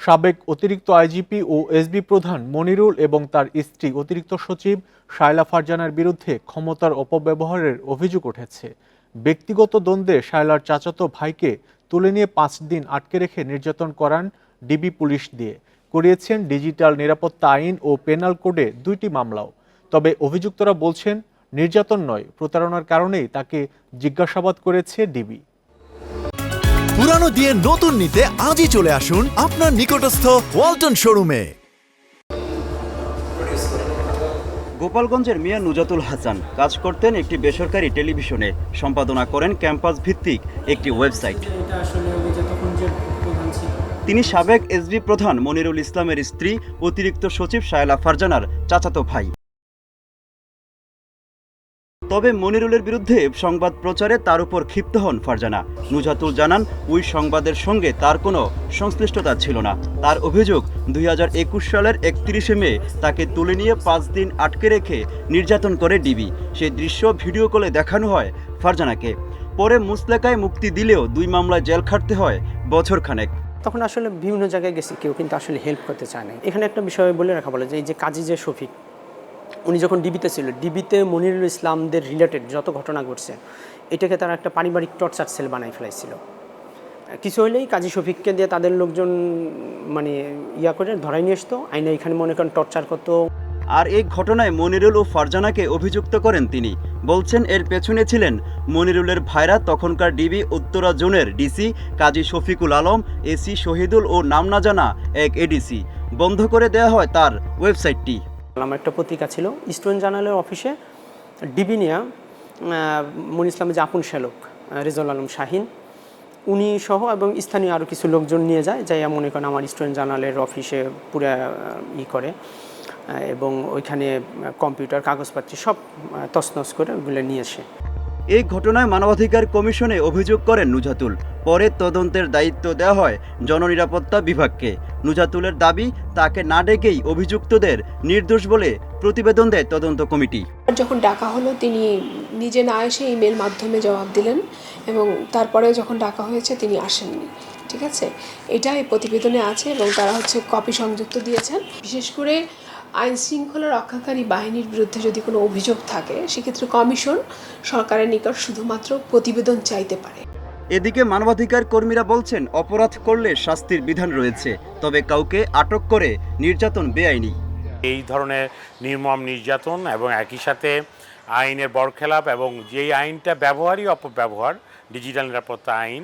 সাবেক অতিরিক্ত আইজিপি ও এসবি প্রধান মনিরুল এবং তার স্ত্রী অতিরিক্ত সচিব শায়লা ফারজানার বিরুদ্ধে ক্ষমতার অপব্যবহারের অভিযোগ উঠেছে। ব্যক্তিগত দ্বন্দ্বে শায়লার চাচাতো ভাইকে তুলে নিয়ে পাঁচ দিন আটকে রেখে নির্যাতন করান ডিবি পুলিশ দিয়ে। করিয়েছেন ডিজিটাল নিরাপত্তা আইন ও পেনাল কোডে দুইটি মামলাও। তবে অভিযুক্তরা বলছেন, নির্যাতন নয়, প্রতারণার কারণেই তাকে জিজ্ঞাসাবাদ করেছে ডিবি। পুরানো দিয়ে নতুন নিতে আজই চলে আসুন আপনার নিকটস্থ ওয়ালটন শোরুমে। গোপালগঞ্জের মিয়া নুজাতুল হাসান কাজ করতেন একটি বেসরকারি টেলিভিশনে। সম্পাদনা করেন ক্যাম্পাস ভিত্তিক একটি ওয়েবসাইট। তিনি সাবেক এসবি প্রধান মনিরুল ইসলামের স্ত্রী, অতিরিক্ত সচিব শায়লা ফারজানার চাচাতো ভাই। তবে মনিরুলের বিরুদ্ধে সংবাদ প্রচারে তার উপর ক্ষিপ্ত হন ফারজানা। নুজাতুল জানান, ওই সংবাদের সঙ্গে তার কোনো সংশ্লিষ্টতা ছিল না। তার অভিযোগ, দুই হাজার একুশ সালের একত্রিশে মে তাকে তুলে নিয়ে পাঁচ দিন আটকে রেখে নির্যাতন করে ডিবি। সেই দৃশ্য ভিডিও কলে দেখানো হয় ফারজানাকে। পরে মুসলেকায় মুক্তি দিলেও দুই মামলায় জেল খাটতে হয় বছর খানেক তখন আসলে বিভিন্ন জায়গায় গেছি কেউ, কিন্তু আসলে হেল্প করতে চায় না এখানে একটা বিষয় বলে রাখা বলে যে, এই যে কাজী যে শফিক উনি যখন ডিবিতে ছিল, ডিবিতে মনিরুল ইসলামদের রিলেটেড যত ঘটনা ঘটছে, এটাকে তারা একটা পারিবারিক টর্চার সেল বানাই ফেলাইছিল। কিছু হলেই কাজী শফিককে দিয়ে তাদের লোকজন মানে ইয়া করে ধরাই নিয়ে আসতো। আইনে এখানে মনে করেন টর্চার করতো। আর এই ঘটনায় মনিরুল ও ফারজানাকে অভিযুক্ত করেন তিনি। বলছেন, এর পেছনে ছিলেন মনিরুলের ভাইরা, তখনকার ডিবি উত্তরা জোনের ডিসি কাজী শফিকুল আলম, এসি শহীদুল ও নাম না জানা এক এডিসি। বন্ধ করে দেওয়া হয় তার ওয়েবসাইটটি। আমার একটা পত্রিকা ছিল স্টুডেন্ট জার্নালের অফিসে, ডিবিনিয়া মনি ইসলামের যে আপন শ্যালক রেজল আলম শাহিন, উনি সহ এবং স্থানীয় আরও কিছু লোকজন নিয়ে যায়, যাই মনে করেন আমার স্টুডেন্ট জার্নালের অফিসে পুরো ই করে এবং ওইখানে কম্পিউটার, কাগজপত্র সব তছনছ করে ওগুলো নিয়ে আসে। এই ঘটনায় মানবাধিকার কমিশনে অভিযোগ করেন নুজাতুল। পরে তদন্তের দায়িত্ব দেওয়া হয় জননিরাপত্তা বিভাগকে। নুজাতুলের দাবি, তাকে না ডেকেই অভিযুক্তদের নির্দোষ বলে প্রতিবেদন দেয় তদন্ত কমিটি। যখন ডাকা হলো, তিনি নিজে না এসে ইমেল মাধ্যমে জবাব দিলেন এবং তারপরে যখন ডাকা হয়েছে, তিনি আসেননি। ঠিক আছে? এটা এই প্রতিবেদনে আছে এবং তারা হচ্ছে কপি সংযুক্ত দিয়েছেন। বিশেষ করে আইন শৃঙ্খলা রক্ষাকারী বাহিনীর বিরুদ্ধে যদি কোনো অভিযোগ থাকে সেক্ষেত্রে কমিশন সরকারের নিকট শুধুমাত্র প্রতিবেদন চাইতে পারে। এদিকে মানবাধিকার কর্মীরা বলছেন অপরাধ করলে শাস্তির বিধান রয়েছে তবে কাউকে আটক করে নির্যাতন বেআইনি। এই ধরনের নির্মম নির্যাতন এবং একই সাথে আইনের বরখেলাপ এবং যেই আইনটা ব্যবহারই অপব্যবহার ডিজিটাল নিরাপত্তা আইন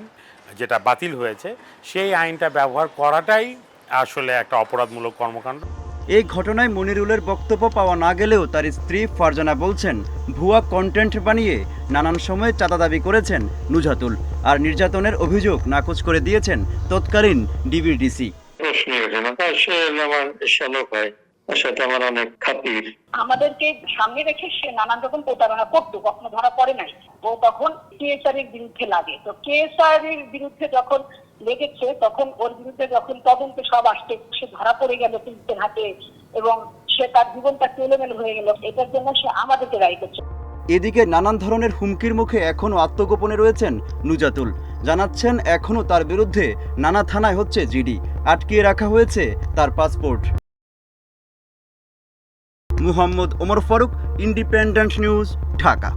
যেটা বাতিল হয়েছে সেই আইনটা ব্যবহার করাটাই আসলে একটা অপরাধমূলক কর্মকাণ্ড। এই ঘটনায় মনিরুলের বক্তব্য পাওয়া না গেলেও তার স্ত্রী ফারজানা বলছেন, ভুয়া কন্টেন্ট বানিয়ে নানান সময়ে চাঁদা দাবি করেছেন নুজাতুল আর নির্যাতনের অভিযোগ নাকচ করে দিয়েছেন তৎকালীন ডিবিডিসি। প্রশ্নই ওঠে না তার সে আমার শ্যালক তার সাথে আমার অনেক খাতির। আমাদেরকে সামনে রেখে সে নানান রকম প্রতারণা করতো কখনো ধরা পড়ে নাই। ও তখন কেএসআর এর বিরুদ্ধে লাগে। তো কেএসআর এর বিরুদ্ধে যখন লেগেছে তখন ওর বিরুদ্ধে যখন তদন্তে সব আসছে সে ধরা পড়ে গেল পুলিশের হাতে এবং সে তার জীবনটা এলোমেলো হয়ে গেল। এটার জন্য সে আমাদেরকে দায়ী করছে। এদিকে নানান ধরনের হুমকির মুখে এখনও আত্মগোপনে রয়েছেন নুজাতুল। জানাচ্ছেন এখনও তার বিরুদ্ধে নানা থানায় হচ্ছে জিডি। আটকিয়ে রাখা হয়েছে তার passport. Muhammad Omar Faruk independent news Dhaka.